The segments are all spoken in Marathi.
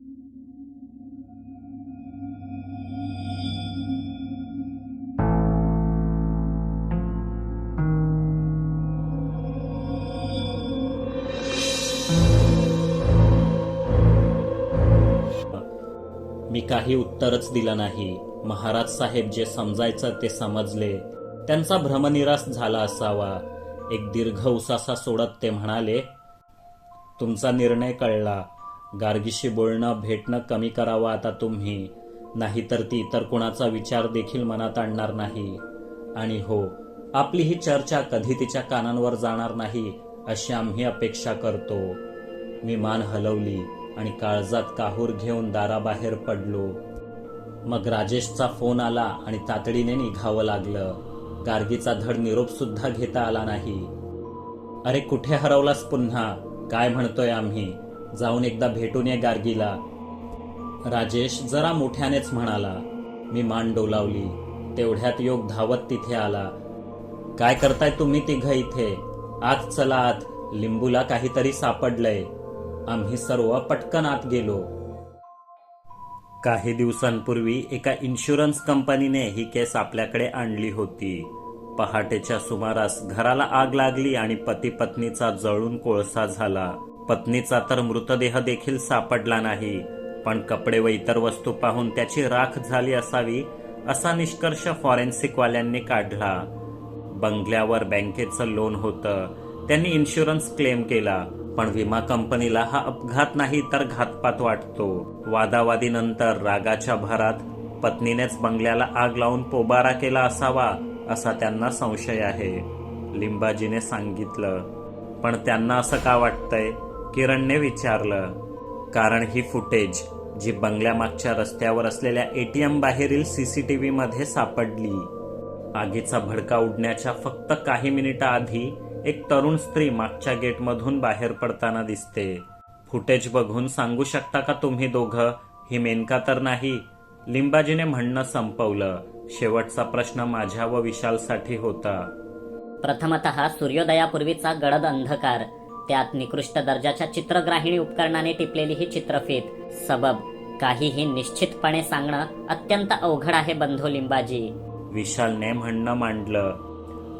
मी काही उत्तरच दिलं नाही. महाराज साहेब जे समजायचं ते समजले. त्यांचा भ्रमनिरास झाला असावा. एक दीर्घ उसासा सोडत ते म्हणाले तुमचा निर्णय कळला. गार्गीशी बोलणं भेटणं कमी करावं आता तुम्ही. नाहीतर ती इतर कुणाचा विचार देखील मनात आणणार नाही. आणि हो आपली ही चर्चा कधी तिच्या कानांवर जाणार नाही अशी आम्ही अपेक्षा करतो. मी मान हलवली आणि काळजात काहूर घेऊन दाराबाहेर पडलो. मग राजेशचा फोन आला आणि तातडीने निघावं लागलं. गार्गीचा धड निरोप सुद्धा घेता आला नाही. अरे कुठे हरवलास पुन्हा? काय म्हणतोय आम्ही? जाऊन एकदा भेटून ये गार्गीला. राजेश जरा मोठ्यानेच म्हणाला मी मान डोलावली. तेवढ्यात योग धावत तिथे आला. काय करताय तुम्ही तिघ इथे? आत चला आत. लिंबूला काहीतरी सापडलंय. आम्ही सर्व पटकन आत गेलो. काही दिवसांपूर्वी एका इन्शुरन्स कंपनीने ही केस आपल्याकडे आणली होती. पहाटेच्या सुमारास घराला आग लागली आणि पती पत्नीचा जळून कोळसा झाला. पत्नीचा तर मृतदेह देखील सापडला नाही. पण कपडे व इतर वस्तू पाहून त्याची राख झाली असावी असा निष्कर्ष फॉरेन्सिकवाल्यांनी काढला. बंगल्यावर बँकेचं लोन होतं. त्यांनी इन्शुरन्स क्लेम केला. पण विमा कंपनीला हा अपघात नाही तर घातपात वाटतो. वादावादीनंतर रागाच्या भरात पत्नीनेच बंगल्याला आग लावून पोबारा केला असावा असा त्यांना संशय आहे. लिंबाजीने सांगितलं. पण त्यांना असं का वाटतंय? किरणने विचारलं कारण ही फुटेज जी बंगल्यामागच्या रस्त्यावर असलेल्या एटीएम बाहेरील सी सी टी व्हीमध्ये सापडली आगीचा भडका उडण्याच्या फक्त काही मिनिटाआधी एक तरुण स्त्री मागच्या गेटमधून बाहेर पडताना दिसते. फुटेज बघून सांगू शकता का तुम्ही दोघं? ही मेनका तर नाही. लिंबाजीने म्हणणं संपवलं. शेवटचा प्रश्न माझ्या व विशालसाठी होता. प्रथमत सूर्योदयापूर्वीचा गडद अंधकार. त्यात निकृष्ट दर्जाच्या चित्रग्राहिणी उपकरणाने टिपलेली ही चित्रफीत सबब. काहीही निश्चितपणे सांगणं अत्यंत अवघड आहे बंधू लिंबाजी. विशालने म्हणणं मांडलं.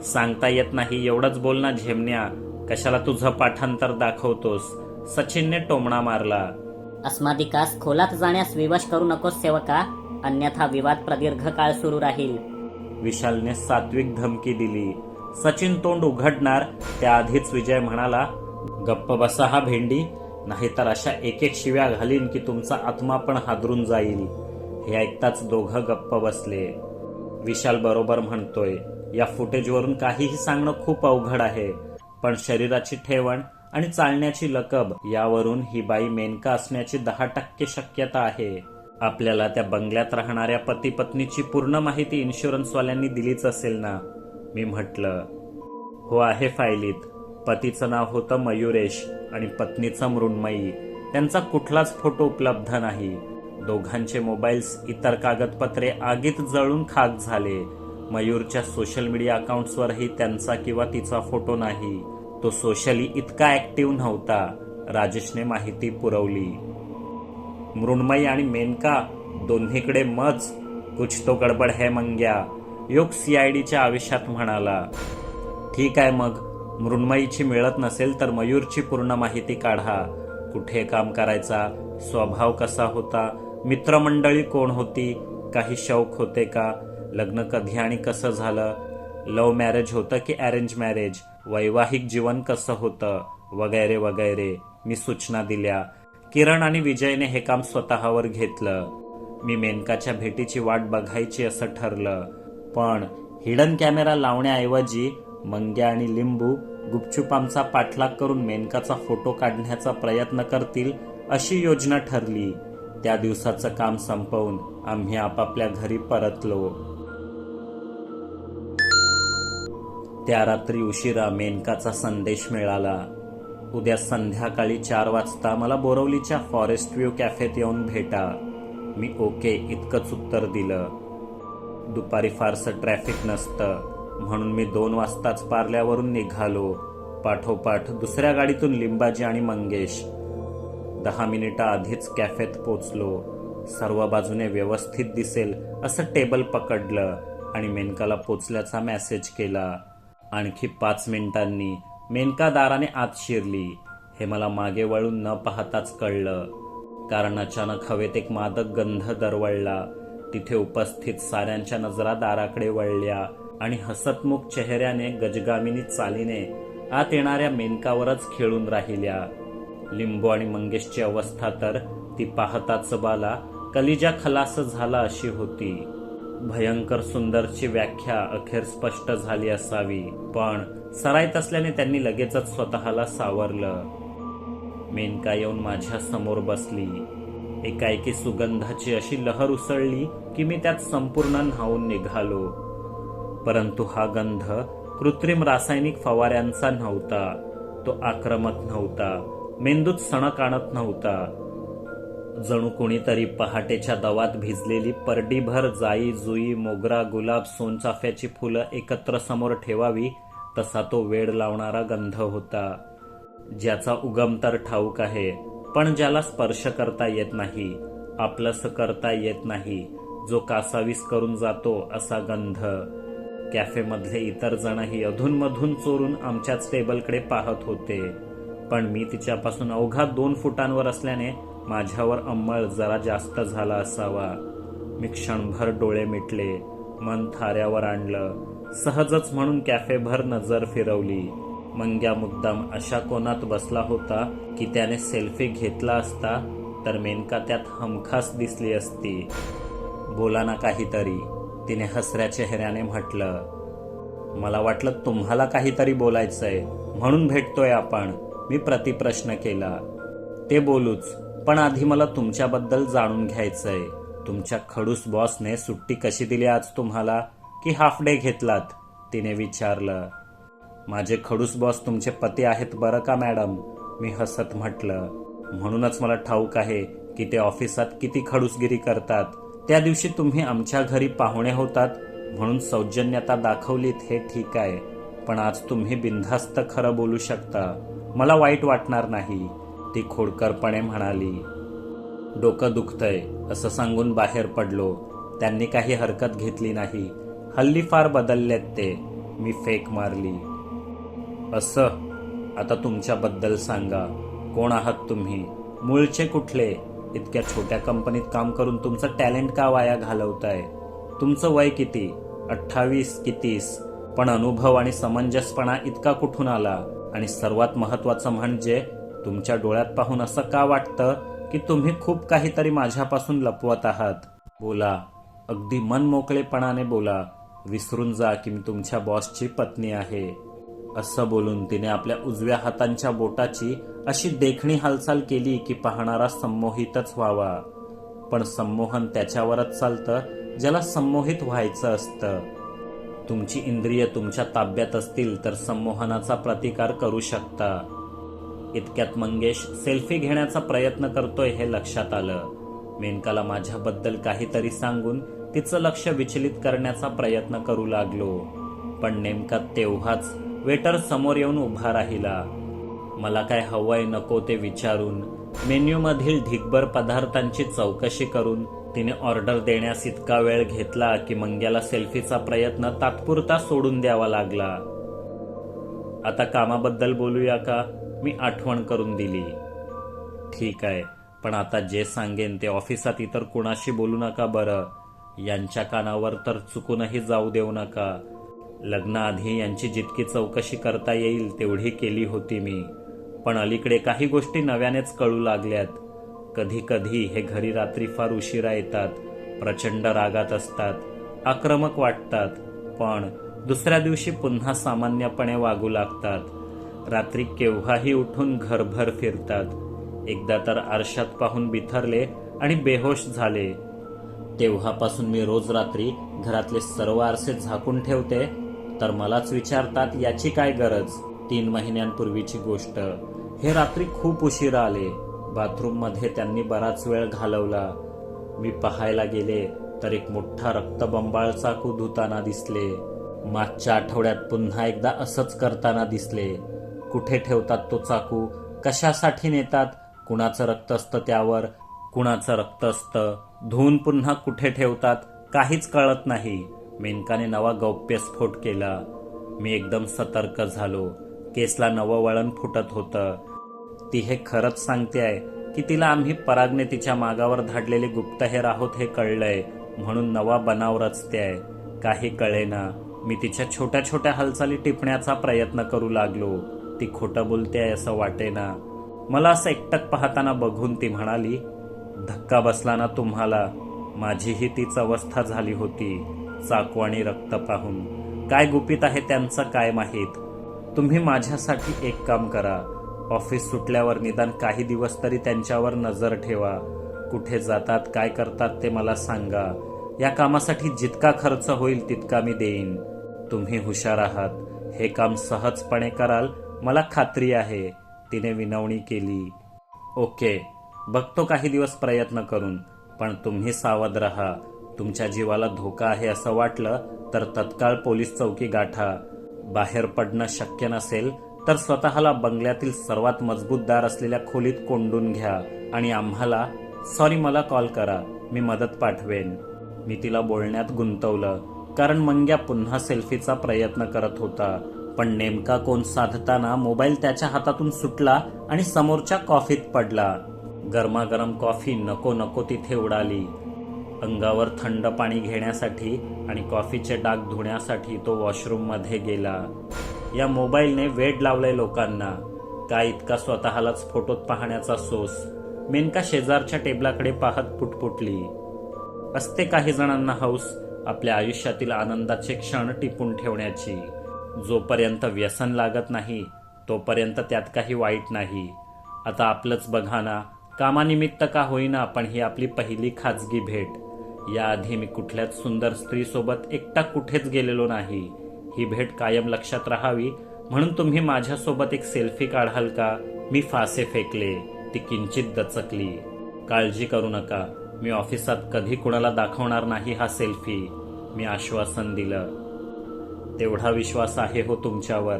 सांगता येत नाही एवढंच बोल ना झेमण्या. कशाला तुझं पाठांतर दाखवतोस? सचिनने टोमणा मारला. अस्मादिकास खोलात जाण्यास विवश करू नकोस सेवका. अन्यथा विवाद प्रदीर्घ काळ सुरू राहील. विशालने सात्विक धमकी दिली. सचिन तोंड उघडणार त्याआधीच विजय म्हणाला गप्प बसा हा भेंडी. नाहीतर अशा एक एक शिव्या घालीन की तुमचा आत्मा पण हादरून जाईल. हे ऐकताच दोघं गप्प बसले. विशाल बरोबर म्हणतोय या फुटेजवरून काहीही सांगणं खूप अवघड आहे. पण शरीराची ठेवण आणि चालण्याची लकब यावरून ही बाई मेनका असण्याची दहा टक्के शक्यता आहे. आपल्याला त्या बंगल्यात राहणाऱ्या पती पत्नीची पूर्ण माहिती इन्शुरन्सवाल्यांनी दिलीच असेल ना? मी म्हटलं. हो आहे फायलीत. पतीचं नाव होतं मयुरेश आणि पत्नीचं मृण्मयी. त्यांचा कुठलाच फोटो उपलब्ध नाही. दोघांचे मोबाईल्स इतर कागदपत्रे आगीत जळून खाक झाले. मयूरच्या सोशल मीडिया अकाउंट्सवरही त्यांचा किंवा तिचा फोटो नाही. तो सोशली इतका ऍक्टिव्ह नव्हता. राजेशने माहिती पुरवली. मृण्मयी आणि मेनका दोन्हीकडे मज कुछ तो गडबड है मंग्या योग सीआयडीच्या आयुष्यात म्हणाला. ठीक आहे मग. मृण्मयीची मिळत नसेल तर मयूरची पूर्ण माहिती काढा. कुठे काम करायचा? स्वभाव कसा होता? मित्रमंडळी कोण होती? काही शौक होते का? लग्न कधी आणि कसं झालं? लव्ह मॅरेज होतं की अरेंज मॅरेज? वैवाहिक जीवन कसं होतं? वगैरे वगैरे. मी सूचना दिल्या. किरण आणि विजयने हे काम स्वतःवर घेतलं. मी मेनकाच्या भेटीची वाट बघायची असं ठरलं. पण हिडन कॅमेरा लावण्याऐवजी मंग्या आणि लिंबू गुपचूप आमचा पाठलाग करून मेनकाचा फोटो काढण्याचा प्रयत्न करतील अशी योजना ठरली. त्या दिवसाचं काम संपवून आम्ही आपापल्या घरी परतलो. त्या रात्री उशिरा मेनकाचा संदेश मिळाला. उद्या संध्याकाळी चार वाजता मला बोरवलीच्या फॉरेस्ट व्ह्यू कॅफेत येऊन भेटा. मी ओके इतकंच उत्तर दिलं. दुपारी फारसं ट्रॅफिक नसतं. म्हणून मी दोन वाजताच पार्ल्यावरून निघालो. पाठोपाठ दुसऱ्या गाडीतून लिंबाजी आणि मंगेश. दहा मिनिटं आधीच कॅफेत पोचलो. सर्व बाजूने व्यवस्थित दिसेल असं टेबल पकडलं आणि मेनकाला पोचल्याचा मेसेज केला. आणखी पाच मिनिटांनी मेनका दाराने आत शिरली. हे मला मागे वळून न पाहताच कळलं. कारण अचानक हवेत एक मादक गंध दरवळला. तिथे उपस्थित साऱ्यांच्या नजरा दाराकडे वळल्या. आणि हसतमुख चेहऱ्याने गजगामिनी चालीने आत येणाऱ्या मेनकावरच खेळून राहिल्या. लिंबू आणि मंगेशची अवस्था तर ती पाहताच बाला कलिजा खलास झाला अशी होती. भयंकर सुंदरची व्याख्या अखेर स्पष्ट झाली असावी पण सरायत असल्याने त्यांनी लगेचच स्वतःला सावरलं. मेनका येऊन माझ्यासमोर बसली. एकाएकी सुगंधाची अशी लहर उसळली की मी त्यात संपूर्ण न्हावून निघालो. परंतु हा गंध कृत्रिम रासायनिक फवाऱ्यांचा नव्हता. तो आक्रमक नव्हता. मेंदूत सणक आणत नव्हता. जणू कोणीतरी पहाटेच्या दवात भिजलेली परडीभर जाई जुई मोगरा गुलाब सोनचाफ्याची फुलं एकत्र समोर ठेवावी तसा तो वेड लावणारा गंध होता. ज्याचा उगम तर ठाऊक आहे पण ज्याला स्पर्श करता येत नाही आपलंस करता येत नाही जो कासावीस करून जातो असा गंध. कॅफेमधले इतर जणही अधूनमधून चोरून आमच्याच टेबलकडे पाहत होते. पण मी तिच्यापासून अवघा दोन फुटांवर असल्याने माझ्यावर अंमळ जरा जास्त झाला असावा. मी क्षणभर डोळे मिटले मन थाऱ्यावर आणलं. सहजच म्हणून कॅफेभर नजर फिरवली. मंग्या मुद्दाम अशा कोणात बसला होता की त्याने सेल्फी घेतला असता तर मेनका त्यात हमखास दिसली असती. बोला ना काहीतरी. तिने हसऱ्या चेहऱ्याने म्हटलं मला वाटलं तुम्हाला काहीतरी बोलायचंय म्हणून भेटतोय आपण. मी प्रतिप्रश्न केला. ते बोलूच पण आधी मला तुमच्याबद्दल जाणून घ्यायचंय. तुमच्या खडूस बॉसने सुट्टी कशी दिली आज तुम्हाला? की हाफ डे घेतलात? तिने विचारलं. माझे खडूस बॉस तुमचे पती आहेत बरं का मॅडम? मी हसत म्हटलं. म्हणूनच मला ठाऊक आहे की ते ऑफिसात किती खडूसगिरी करतात. त्या दिवशी तुम्ही आमच्या घरी पाहुणे होतात म्हणून सौजन्यता दाखवलीत हे ठीक आहे. पण आज तुम्ही बिनधास्त खरं बोलू शकता. मला वाईट वाटणार नाही ती खोडकरपणे म्हणाली. डोकं दुखतंय असं सांगून बाहेर पडलो. त्यांनी काही हरकत घेतली नाही. हल्ली फार बदललेत ते. मी फेक मारली. असं आता तुमच्याबद्दल सांगा. कोण आहात तुम्ही? मूळचे कुठले? इतक्या छोट्या कंपनीत काम करून तुमचं टॅलेंट का वाया घालवताय? तुमचं वय किती? अठ्ठावीस की तीस पण अनुभव आणि समंजसपणा इतका कुठून आला? आणि सर्वात महत्वाचं म्हणजे तुमच्या डोळ्यात पाहून असं का वाटतं की तुम्ही खूप काहीतरी माझ्यापासून लपवत आहात? बोला. अगदी मन मोकळेपणाने बोला. विसरून जा की मी तुमच्या बॉसची पत्नी आहे. असं बोलून तिने आपल्या उजव्या हातांच्या बोटाची अशी देखणी हालचाल केली की पाहणारा संमोहितच व्हावा. पण संमोहन त्याच्यावरच चालतं ज्याला संमोहित व्हायचं असतं. तुमची इंद्रिय तुमच्या ताब्यात असतील तर संमोहनाचा प्रतिकार करू शकता. इतक्यात मंगेश सेल्फी घेण्याचा प्रयत्न करतोय हे लक्षात आलं. मेनकाला माझ्याबद्दल काहीतरी सांगून तिचं लक्ष विचलित करण्याचा प्रयत्न करू लागलो. पण नेमका तेव्हाच वेटर समोर येऊन उभा राहिला. मला काय हवंय नको ते विचारून मेन्यूमधील ढिगभर पदार्थांची चौकशी करून तिने ऑर्डर देण्यास इतका वेळ घेतला की मंग्याला सेल्फीचा प्रयत्न तात्पुरता सोडून द्यावा लागला. आता कामाबद्दल बोलूया का? मी आठवण करून दिली. ठीक आहे पण आता जे सांगेन ते ऑफिसात इतर कुणाशी बोलू नका बरं. यांच्या कानावर तर चुकूनही जाऊ देऊ नका. लग्नाआधी यांची जितकी चौकशी करता येईल तेवढी केली होती मी. पण अलीकडे काही गोष्टी नव्यानेच कळू लागल्यात. कधी कधी हे घरी रात्री फार उशिरा येतात प्रचंड रागात असतात आक्रमक वाटतात पण दुसऱ्या दिवशी पुन्हा सामान्यपणे वागू लागतात. रात्री केव्हाही उठून घरभर फिरतात. एकदा तर आरशात पाहून बिथरले आणि बेहोश झाले. तेव्हापासून मी रोज रात्री घरातले सर्व आरसे झाकून ठेवते तर मलाच विचारतात याची काय गरज? तीन महिन्यांपूर्वीची गोष्ट. हे रात्री खूप उशिरा आले. बाथरूममध्ये त्यांनी बराच वेळ घालवला. मी पाहायला गेले तर एक मोठा रक्तबंबाळ चाकू धुताना दिसले. मागच्या आठवड्यात पुन्हा एकदा असंच करताना दिसले. कुठे ठेवतात तो चाकू? कशासाठी नेतात? कुणाचं रक्त असतं त्यावर? कुणाचं रक्त असतं? धुवून पुन्हा कुठे ठेवतात? काहीच कळत नाही. मेनकाने नवा गौप्यस्फोट केला. मी एकदम सतर्क झालो. केसला नवं वळण फुटत होतं. ती हे खरंच सांगतेय की तिला आम्ही परागने तिच्या मागावर धाडलेले गुप्तहेर आहोत हे कळलंय म्हणून नवा बनाव रचतेय. काही कळेना. मी तिच्या छोट्या छोट्या हालचाली टिपण्याचा प्रयत्न करू लागलो. ती खोटं बोलतेय असं वाटेना. मला असं एकटक पाहताना बघून ती म्हणाली धक्का बसला ना तुम्हाला? माझीही तीच अवस्था झाली होती. चाकू आणि रक्त पाहून. काय गुपित आहे त्यांचं काय माहीत? तुम्ही माझ्यासाठी एक काम करा. ऑफिस सुटल्यावर निदान काही दिवस तरी त्यांच्यावर नजर ठेवा. कुठे जातात काय करतात ते मला सांगा. या कामासाठी जितका खर्च होईल तितका मी देईन. तुम्ही हुशार आहात. हे काम सहजपणे कराल मला खात्री आहे. तिने विनवणी केली. ओके. बघतो काही दिवस प्रयत्न करून पण तुम्ही सावध राहा. तुमच्या जीवाला धोका आहे असं वाटलं तर तत्काळ पोलीस चौकी गाठा. बाहेर पडणं शक्य नसेल तर स्वतःला बंगल्यातील सर्वात मजबूत दार असलेल्या खोलीत कोंडून घ्या आणि आम्हाला सॉरी मला कॉल करा मी मदत पाठवेन. मी तिला बोलण्यात गुंतवलं कारण मंग्या पुन्हा सेल्फीचा प्रयत्न करत होता. पण नेमका कोण साधताना मोबाईल त्याच्या हातातून सुटला आणि समोरच्या कॉफीत पडला. गरमागरम कॉफी नको नको तिथे उडाली. अंगावर थंड पाणी घेण्यासाठी आणि कॉफीचे डाग धुण्यासाठी तो वॉशरूममध्ये गेला. या मोबाईलने वेड लावलंय लोकांना. काय इतका स्वतःलाच फोटोत पाहण्याचा सोस? मेनका शेजारच्या टेबलाकडे पाहत पुटपुटली. असते काही जणांना हौस आपल्या आयुष्यातील आनंदाचे क्षण टिपून ठेवण्याची. जोपर्यंत व्यसन लागत नाही तोपर्यंत त्यात काही वाईट नाही. आता आपलंच बघा ना कामानिमित्त का होईना पण ही आपली पहिली खाजगी भेट? याआधी मी कुठल्याच सुंदर स्त्रीसोबत एकटा कुठेच गेलेलो नाही. ही भेट कायम लक्षात राहावी. म्हणून तुम्ही माझ्यासोबत एक सेल्फी काढाल का? मी फासे फेकले ती किंचित दचकली. काळजी करू नका. मी ऑफिसात कधी कुणाला दाखवणार नाही हा सेल्फी. मी आश्वासन दिलं. तेवढा विश्वास आहे हो तुमच्यावर.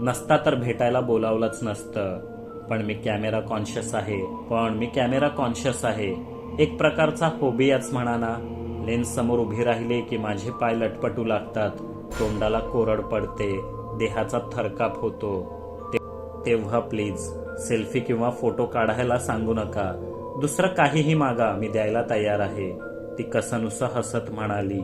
नसता तर भेटायला बोलावलंच नसतं. पण मी कॅमेरा कॉन्शियस आहे. पण मी कॅमेरा कॉन्शियस आहे. एक प्रकारचा फोबियाच म्हणा ना लेन्स समोर उभी राहिले की माझे पाय लटपटू लागतात. तोंडाला कोरड पडते. देहाचा थरकाप होतो. तेव्हा प्लीज सेल्फी किंवा फोटो काढायला सांगू नका. दुसरं काहीही मागा मी द्यायला तयार आहे. ती कसनुसं हसत म्हणाली.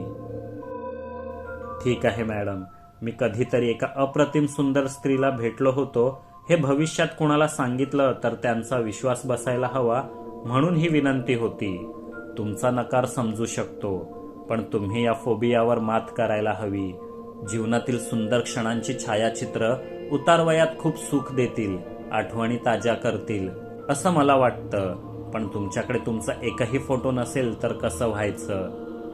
ठीक आहे मॅडम मी कधीतरी एका अप्रतिम सुंदर स्त्रीला भेटलो होतो. हे भविष्यात कुणाला सांगितलं तर त्यांचा विश्वास बसायला हवा. म्हणून ही विनंती होती तुमचा नकार समजू शकतो पण तुम्ही या फोबियावर मात करायला हवी. जीवनातील सुंदर क्षणांची छायाचित्र उतारवयात खूप सुख देतील आठवणी ताज्या करतील. असं मला वाटतं. पण तुमच्याकडे तुमचा एकही फोटो नसेल तर कसं व्हायचं?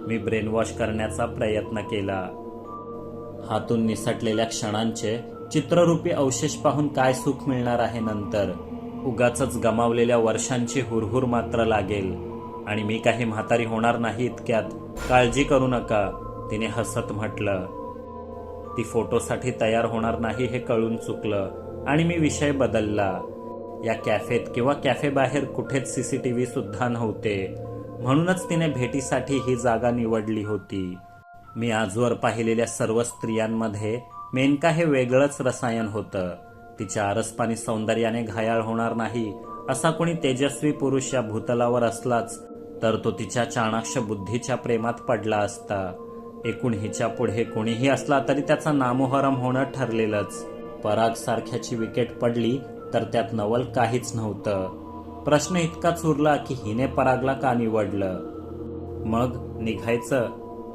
मी ब्रेनवॉश करण्याचा प्रयत्न केला. हातून निसटलेल्या क्षणांचे चित्ररूपी अवशेष पाहून काय सुख मिळणार आहे नंतर? उगाच गमावलेल्या वर्षांची हुरहुर मात्र लागेल. आणि मी काही म्हातारी होणार नाही इतक्यात. काळजी करू नका तिने हसत म्हटलं. ती फोटोसाठी तयार होणार नाही हे कळून चुकलं. आणि मी विषय बदलला. या कॅफेत किंवा कॅफे सी कुठेच सीसीटीव्ही सुद्धा नव्हते. म्हणूनच तिने भेटीसाठी ही जागा निवडली होती. मी आजवर पाहिलेल्या सर्व स्त्रियांमध्ये मेनका हे वेगळंच रसायन होतं. तिच्या आरसपानी सौंदर्याने घायाळ होणार नाही असा कोणी तेजस्वी पुरुष या भूतलावर असलाच तर तो तिच्या चाणाक्ष बुद्धीच्या प्रेमात पडला असता. एकूण हिच्या पुढे कोणीही असला तरी त्याचा नामोहरम होणं ठरलेलंच. पराग सारख्याची विकेट पडली तर त्यात नवल काहीच नव्हतं. प्रश्न इतकाच उरला की हिने परागला का निवडलं? मग निघायचं.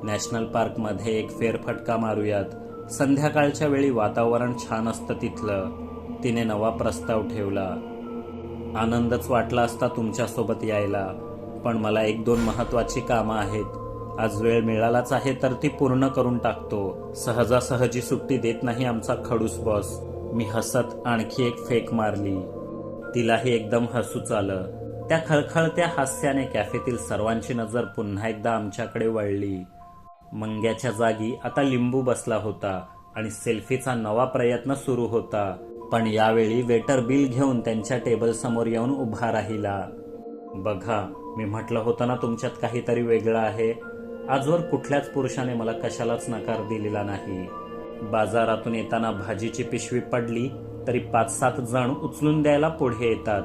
नॅशनल पार्कमध्ये एक फेरफटका मारूयात. संध्याकाळच्या वेळी वातावरण छान असतं तिथलं. तिने नवा प्रस्ताव ठेवला. आनंदच वाटला असता तुमच्यासोबत यायला पण मला एक दोन महत्वाची कामं आहेत. आज वेळ मिळालाच आहे तर ती पूर्ण करून टाकतो. सहजासहजी सुट्टी देत नाही आमचा खडूस बॉस मी हसत आणखी एक फेक मारली. तिलाही एकदम हसूच आलं. त्या खळखळत्या हास्याने कॅफेतील सर्वांची नजर पुन्हा एकदा आमच्याकडे वळली. मंग्याच्या जागी आता लिंबू बसला होता आणि सेल्फीचा नवा प्रयत्न सुरू होता. पण यावेळी वेटर बिल घेऊन त्यांच्या टेबलसमोर येऊन उभा राहिला. बघा मी म्हटलं होतं ना तुमच्यात काहीतरी वेगळं आहे. आजवर कुठल्याच पुरुषाने मला कशालाच नकार दिलेला नाही. बाजारातून येताना भाजीची पिशवी पडली तरी पाच सात जण उचलून द्यायला पुढे येतात.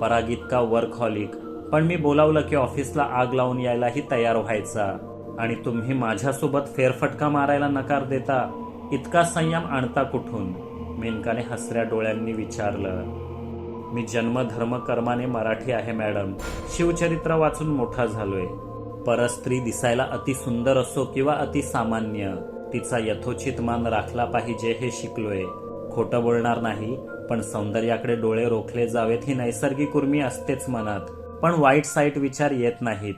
पराग इतका वर्कहॉलिक पण मी बोलावलं की ऑफिसला आग लावून यायलाही तयार व्हायचा. आणि तुम्ही माझ्यासोबत फेरफटका मारायला नकार देता? इतका संयम आणता कुठून? मेनकाने हसऱ्या डोळ्यांनी विचारलं मी जन्म धर्म कर्माने मराठी आहे मॅडम. शिवचरित्र वाचून मोठा झालोय. परस्त्री दिसायला अति सुंदर असो किंवा अति सामान्य तिचा यथोचित मान राखला पाहिजे हे शिकलोय. खोटं बोलणार नाही पण सौंदर्याकडे डोळे रोखले जावेत ही नैसर्गिक उर्मी असतेच मनात. पण वाईट साईट विचार येत नाहीत.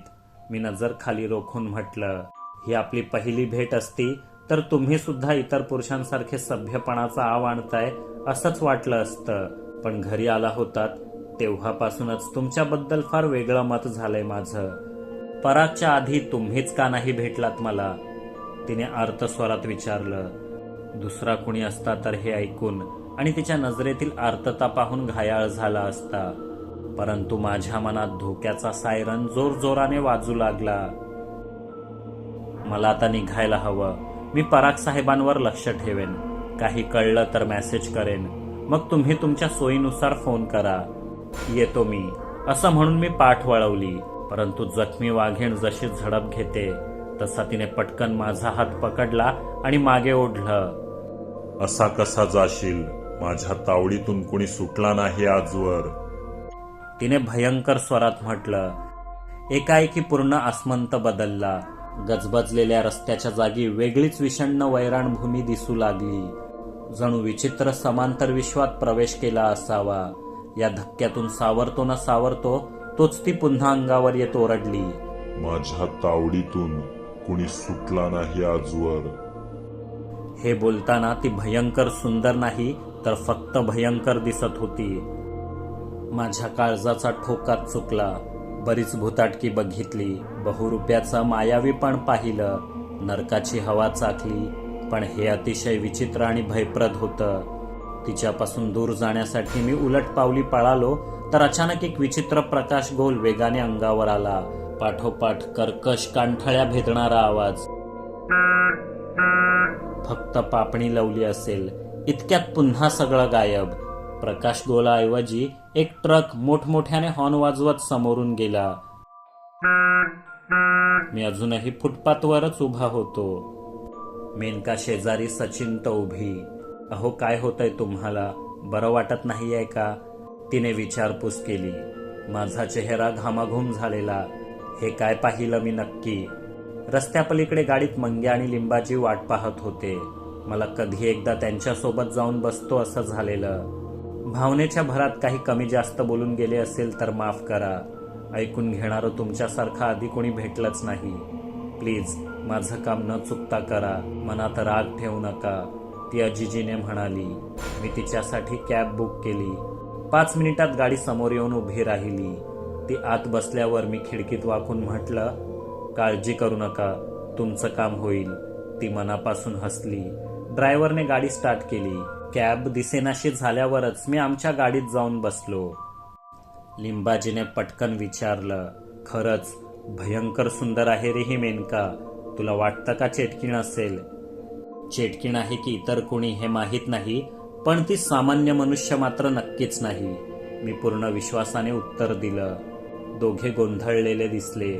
मी नजर खाली रोखून म्हटलं ही आपली पहिली भेट असती तर तुम्ही सुद्धा इतर पुरुषांसारखे सभ्यपणाचा आव आणताय असंच वाटलं असतं. पण घरी आला होतात तेव्हापासूनच तुमच्याबद्दल फार वेगळं मत झालंय माझं. परागच्या आधी तुम्हीच का नाही भेटलात मला? तिने अर्थस्वरात विचारलं. दुसरा कुणी असता तर हे ऐकून आणि तिच्या नजरेतील आर्तता पाहून घायाळ झाला असता. परंतु माझ्या मनात धोक्याचा सायरन जोर जोराने वाजू लागला. मला आता निघायला हवं. मी पराग साहेबांवर लक्ष ठेवेन. काही कळलं तर मेसेज करेन. मग तुम्ही तुमच्या सोयीनुसार फोन करा. येतो मी. असं म्हणून मी पाठ वळवली. परंतु जखमी वाघीण जशी झडप घेते तसा तिने पटकन माझा हात पकडला आणि मागे ओढलं. असा कसा जाशील? माझ्या तावडीतून कुणी सुटला नाही आजवर. तिने भयंकर स्वरात म्हटलं एकाएकी पूर्ण आसमंत बदलला. गजबजलेल्या रस्त्याच्या जागी वेगळीच विषण्ण वैराण भूमी दिसू लागली. जणू विचित्र समांतर विश्वात प्रवेश केला असावा. या धक्क्यातून सावरतो न सावरतो तोच ती पुन्हा अंगावर येत ओरडली. माझ्या तावडीतून कुणी सुटला नाही आजवर. हे बोलताना ती भयंकर सुंदर नाही तर फक्त भयंकर दिसत होती. माझ्या काळजाचा ठोकात चुकला. बरीच भुताटकी बघितली. बहुरुप्याचं मायावीपण पाहिलं. नरकाची हवा चाकली पण हे अतिशय विचित्र आणि भयप्रद होतं. तिच्यापासून दूर जाण्यासाठी मी उलट पावली पळालो तर अचानक एक विचित्र प्रकाश गोल वेगाने अंगावर आला. पाठोपाठ कर्कश कांठळ्या भेदणारा आवाज. फक्त पापणी लवली असेल. इतक्यात पुन्हा सगळं गायब. प्रकाश गोलाऐवजी एक ट्रक मोठमोठ्याने हॉर्न वाजवत समोरून गेला. मी अजूनही फुटपाथवरच उभा होतो. मेनका शेजारी सचिन तर उभी. अहो काय होतंय तुम्हाला? बरं वाटत नाहीये का? तिने विचारपूस केली. माझा चेहरा घामाघूम झालेला. हे काय पाहिलं मी नक्की? रस्त्यापलीकडे गाडीत मंग्या आणि लिंबाची वाट पाहत होते. मला कधी एकदा त्यांच्यासोबत जाऊन बसतो असं झालेलं. भावनेच्या भरात काही कमी जास्त बोलून गेले असेल तर माफ करा. ऐकून घेणारं तुमच्यासारखा आधी कोणी भेटलंच नाही. प्लीज माझं काम न चुकता करा. मनात राग ठेवू नका. ती अजिजीने म्हणाली मी तिच्यासाठी कॅब बुक केली. पाच मिनिटात गाडी समोर येऊन उभी राहिली. ती आत बसल्यावर मी खिडकीत वाकून म्हटलं काळजी करू नका. तुमचं काम होईल. ती मनापासून हसली. ड्रायव्हरने गाडी स्टार्ट केली. कॅब दिसेनाशी झाल्यावरच मी आमच्या गाडीत जाऊन बसलो. लिंबाजीने पटकन विचारलं खरंच भयंकर सुंदर आहे रे ही मेनका तुला वाटतं का चेटकीण असेल? चेटकीण आहे की इतर कोणी हे माहीत नाही पण ती सामान्य मनुष्य मात्र नक्कीच नाही मी पूर्ण विश्वासाने उत्तर दिलं. दोघे गोंधळलेले दिसले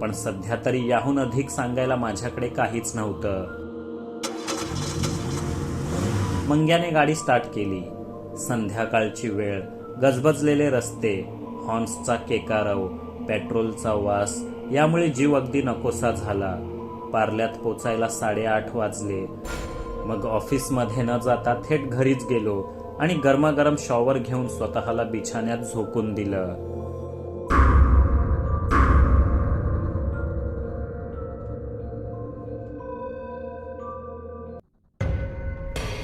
पण सध्या तरी याहून अधिक सांगायला माझ्याकडे काहीच नव्हतं. मंग्याने गाडी स्टार्ट केली. संध्याकाळची वेळ. गजबजलेले रस्ते हॉर्न्सचा केकारव पेट्रोलचा वास यामुळे जीव अगदी नकोसा झाला. पार्ल्यात पोचायला साडेआठ वाजले. मग ऑफिसमध्ये न जाता थेट घरीच गेलो आणि गरमागरम शॉवर घेऊन स्वतःला बिछाण्यात झोकून दिलं.